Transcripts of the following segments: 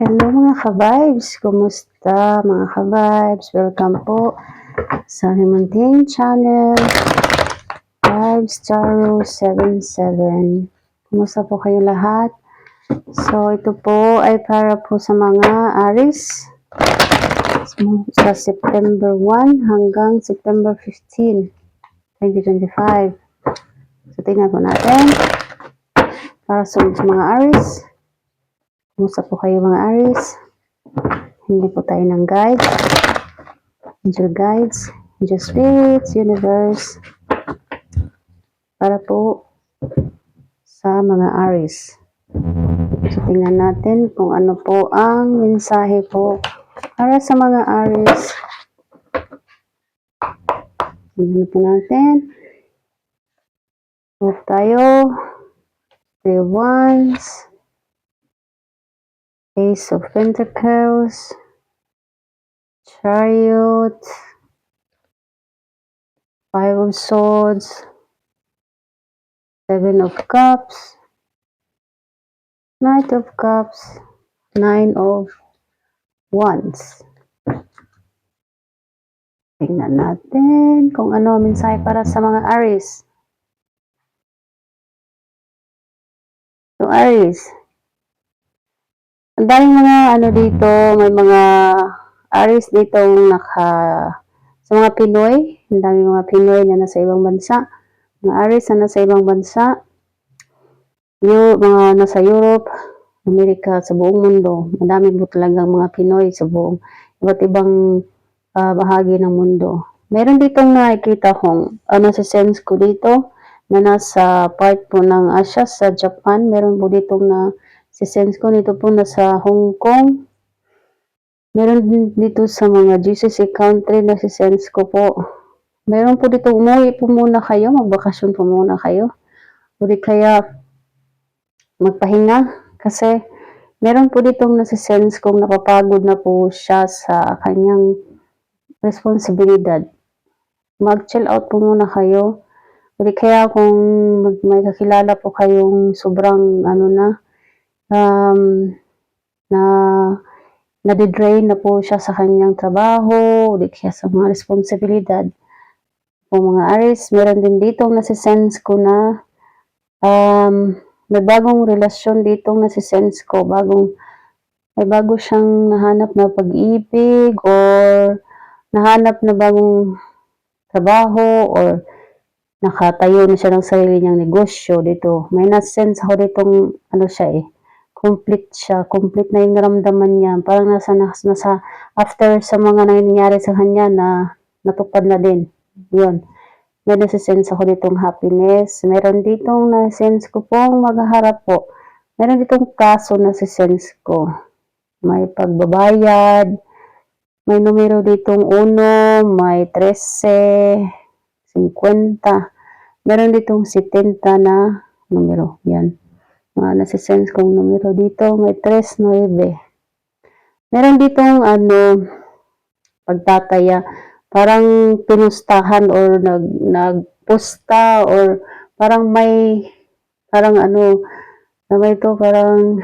Hello mga ka-vibes! Kumusta mga ka-vibes? Welcome po sa aming munting channel Vibes Charo 77 Kumusta po kayo lahat? So ito po ay para po sa mga Aris sa September 1 hanggang September 15 2025 So tingnan po natin para sa mga Aris Kumusta po kayo mga Aries? Hindi po tayo ng guide. Angel guides, angel spirits, universe. Para po sa mga Aries. So tingnan natin kung ano po ang mensahe po para sa mga Aries. Tingnan po natin. Huwag tayo. Three wands. Ace of Pentacles, Chariot, Five of Swords, Seven of Cups, Knight of Cups, Nine of Wands. Tingnan natin kung ano ang mensahe para sa mga Aries. So Aries, ang daming mga ano dito, may mga Aris dito naka sa mga Pinoy, ang daming mga Pinoy na nasa ibang bansa, mga Aris na nasa ibang bansa, yung mga nasa Europe, Amerika, sa buong mundo. Madami po talagang mga Pinoy sa buong iba't ibang uh, bahagi ng mundo. Meron ditong nakikita kong ano sa sense ko dito na nasa part po ng Asia sa Japan. Meron po ditong na si sense ko nito po nasa Hong Kong. Meron dito sa mga GCC country na si sense ko po. Meron po dito umuwi po muna kayo, magbakasyon po muna kayo. O kaya magpahinga kasi meron po ditong nasisense kong napapagod na po siya sa kanyang responsibilidad. Mag-chill out po muna kayo. O di kaya kung may kakilala po kayong sobrang ano na, um, na nadidrain na po siya sa kanyang trabaho, di kaya sa mga responsibilidad. Po mga Aries, meron din dito nasisense ko na um, may bagong relasyon dito nasisense ko, bagong may bago siyang nahanap na pag-ibig or nahanap na bagong trabaho or nakatayo na siya ng sarili niyang negosyo dito. May nasense ako ditong ano siya eh, complete siya, complete na yung naramdaman niya. Parang nasa, nasa, after sa mga nangyayari sa kanya na natupad na din. Yun. May nasisense ako ditong happiness. Meron ditong nasisense ko pong maghaharap po. Meron ditong kaso na sense ko. May pagbabayad. May numero ditong 1, may 13, 50. Meron ditong 70 na numero. Yan mga nasisense kong numero dito. May 3-9. Meron ditong ano, pagtataya, parang pinustahan or nag, nagpusta or parang may, parang ano, na may to parang,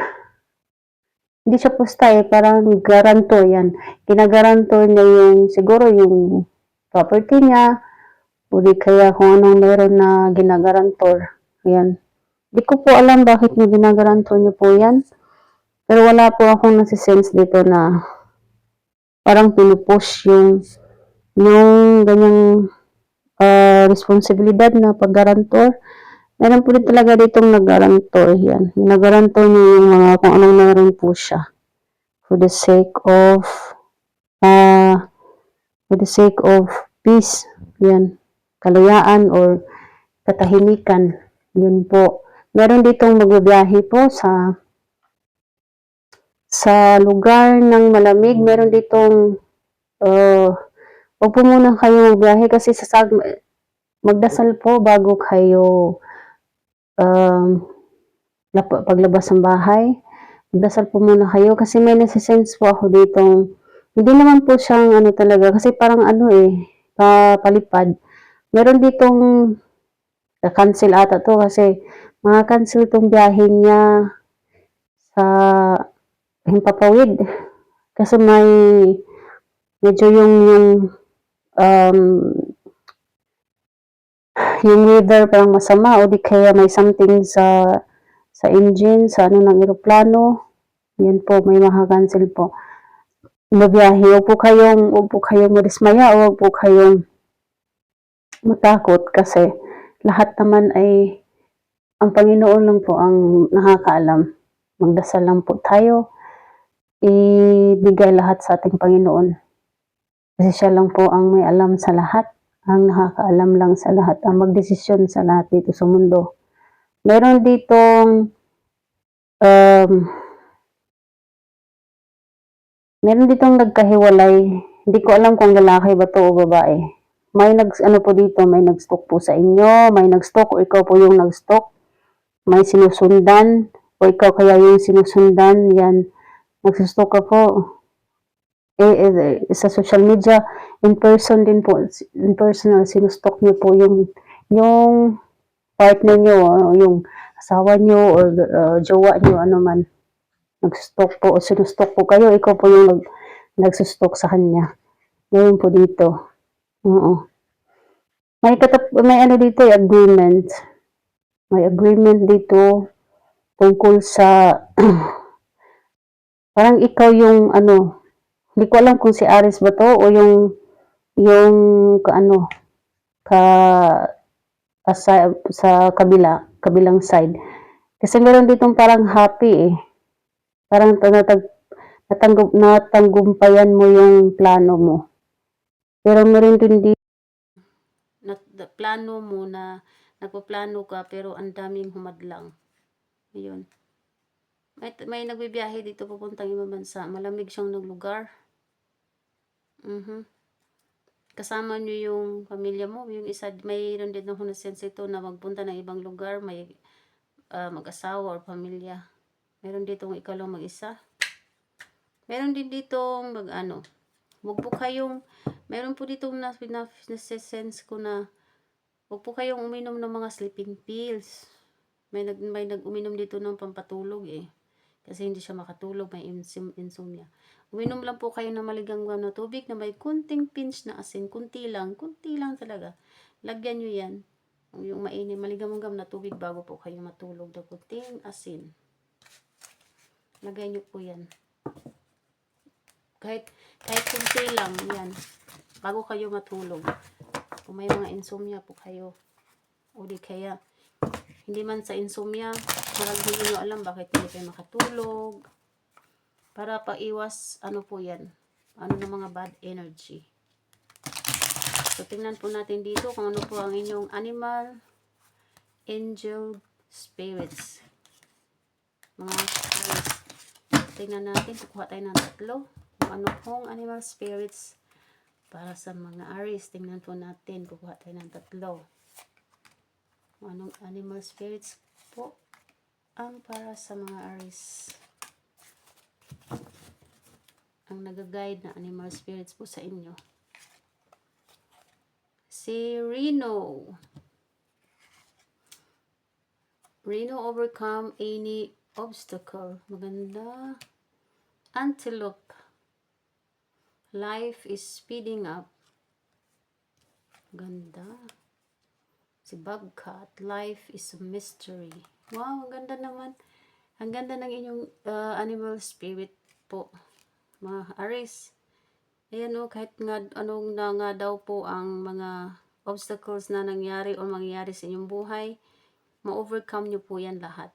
hindi siya pusta eh, parang garanto yan. Kinagaranto niya yung, siguro yung property niya, o kaya kung anong meron na ginagarantor. Ayan. Di ko po alam bakit niyo ginagaranto niyo po yan. Pero wala po akong nasisense dito na parang pinupush yung yung ganyang uh, responsibilidad na paggarantor. Meron po din talaga ditong nagarantor yan. Nagarantor niyo yung mga kung anong meron po siya. For the sake of uh, for the sake of peace. Yan. Kalayaan or katahimikan. Yun po. Meron ditong magbibiyahe po sa sa lugar ng malamig. Meron ditong uh, wag po muna kayo magbiyahe kasi sa magdasal po bago kayo um, paglabas ng bahay. Magdasal po muna kayo kasi may nasisense po ako ditong hindi naman po siyang ano talaga kasi parang ano eh pa, palipad. Meron ditong cancel ata to kasi mga cancel tong biyahe niya sa himpapawid. Kasi may medyo yung yung um, yung weather parang masama o di kaya may something sa sa engine, sa ano ng eroplano. Yan po, may makakancel po. Mabiyahe, huwag po kayong, huwag po kayong madismaya o huwag po kayong matakot kasi lahat naman ay ang Panginoon lang po ang nakakaalam. Magdasal lang po tayo. Ibigay lahat sa ating Panginoon. Kasi siya lang po ang may alam sa lahat. Ang nakakaalam lang sa lahat. Ang magdesisyon sa lahat dito sa mundo. Meron ditong um, meron ditong nagkahiwalay. Hindi ko alam kung lalaki ba to o babae. May nag ano po dito, may nag-stalk po sa inyo, may nag-stalk o ikaw po yung nag-stalk. May sinusundan o ikaw kaya yung sinusundan, yan. Nagsustalk ka po. Eh, eh, eh, sa social media, in person din po, in personal, sinustalk niyo po yung yung partner niyo, yung asawa niyo or uh, jowa niyo, ano man. Nag-stalk po o sinustalk po kayo, ikaw po yung nag, nagsustalk sa kanya. Ngayon po dito. Oo. May katap may ano dito, eh, agreement. May agreement dito tungkol sa parang ikaw yung ano, hindi ko alam kung si Aris ba to o yung yung ka- ano ka sa, sa kabila, kabilang side. Kasi meron ditong parang happy eh. Parang natag, natanggup, natanggumpayan mo yung plano mo. Pero meron din di na, na- plano mo na nagpaplano ka pero ang daming humadlang. Ayun. May, may nagbibiyahe dito papuntang ibang bansa. Malamig siyang ng lugar. Mhm. Kasama niyo yung pamilya mo. Yung isa, mayroon din ako na sense ito na magpunta ng ibang lugar. May ah, mag-asawa or pamilya. Meron ditong ikaw lang mag-isa. Meron din ditong mag ano. Huwag po kayong, meron po ditong na, na, sense ko na huwag po kayong uminom ng mga sleeping pills. May nag may nag-uminom dito ng pampatulog eh. Kasi hindi siya makatulog, may insom- insomnia. Uminom lang po kayo ng maligamgam na tubig na may kunting pinch na asin, kunti lang, kunti lang talaga. Lagyan nyo yan, yung mainit, maligamgam na tubig bago po kayo matulog na kunting asin. Lagay nyo po yan. Kahit, kahit kunti lang, yan. Bago kayo matulog. Kung may mga insomnia po kayo. O di kaya, hindi man sa insomnia, marag hindi nyo alam bakit hindi kayo makatulog. Para paiwas, ano po yan, ano ng mga bad energy. So, tingnan po natin dito kung ano po ang inyong animal, angel, spirits. Mga spirits. Tingnan natin, kukuha tayo ng tatlo. Kung ano pong animal spirits para sa mga Aries. Tingnan po natin, kukuha tayo ng tatlo. Anong animal spirits po ang para sa mga Aries. Ang nag-guide na animal spirits po sa inyo. Si Reno. Reno overcome any obstacle. Maganda. Antelope. Life is speeding up. Ganda. Si Bobcat, life is a mystery. Wow, ang ganda naman. Ang ganda ng inyong uh, animal spirit po. Mga Aris. Ayan o, kahit nga anong na nga daw po ang mga obstacles na nangyari o mangyayari sa inyong buhay, ma-overcome nyo po yan lahat.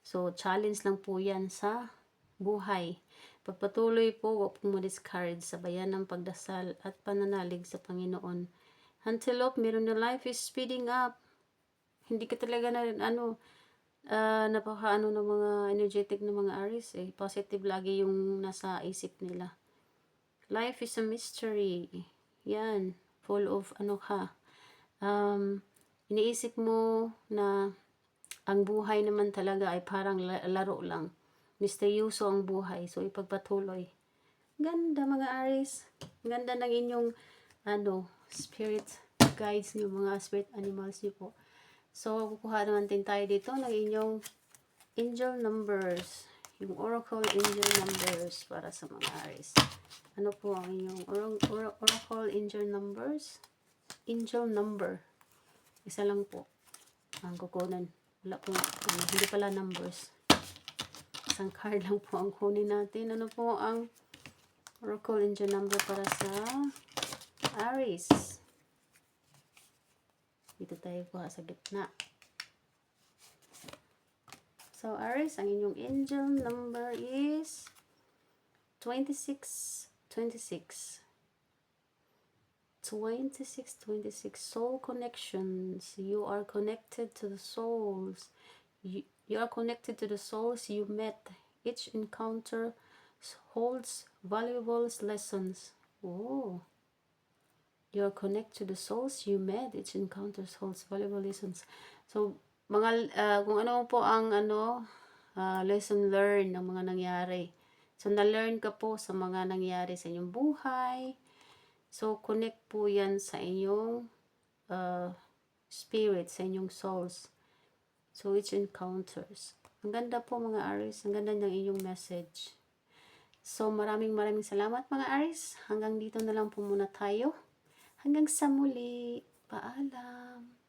So, challenge lang po yan sa buhay. Pagpatuloy po, huwag pong ma-discourage sa bayan ng pagdasal at pananalig sa Panginoon. Antelope, meron na life is speeding up. Hindi ka talaga na, ano, ah, napaka ano ng mga energetic ng mga Aries eh. Positive lagi yung nasa isip nila. Life is a mystery. Yan. Full of ano ka. Um, iniisip mo na ang buhay naman talaga ay parang la- laro lang. Misteryoso ang buhay. So, ipagpatuloy. Ganda mga Aries. Ganda ng inyong ano, spirit guides niyo, mga spirit animals niyo po. So, kukuha naman din tayo dito ng inyong angel numbers. yung Oracle Angel numbers para sa mga Aries. Ano po ang inyong or- or- Oracle Angel numbers? Angel number. Isa lang po. Ang kukunan. Wala po. Ano, hindi pala numbers. Isang card lang po ang kunin natin. Ano po ang Oracle Angel number para sa Aries? Dito tayo po sa gitna. So, Aries, ang inyong angel number is 26, 26. 26, 26. Soul connections. You are connected to the souls. You, you are connected to the souls you met. Each encounter holds valuable lessons. Oh. You are connected to the souls you met. Each encounter holds valuable lessons. So, mga, ah, kung ano po ang ano, ah, lesson learned ng mga nangyari. So, na-learn ka po sa mga nangyari sa inyong buhay. So, connect po yan sa inyong uh, spirit, sa inyong souls. So, each encounters. Ang ganda po mga Aries. Ang ganda ng inyong message. So, maraming maraming salamat mga Aries. Hanggang dito na lang po muna tayo. Hanggang sa muli. Paalam.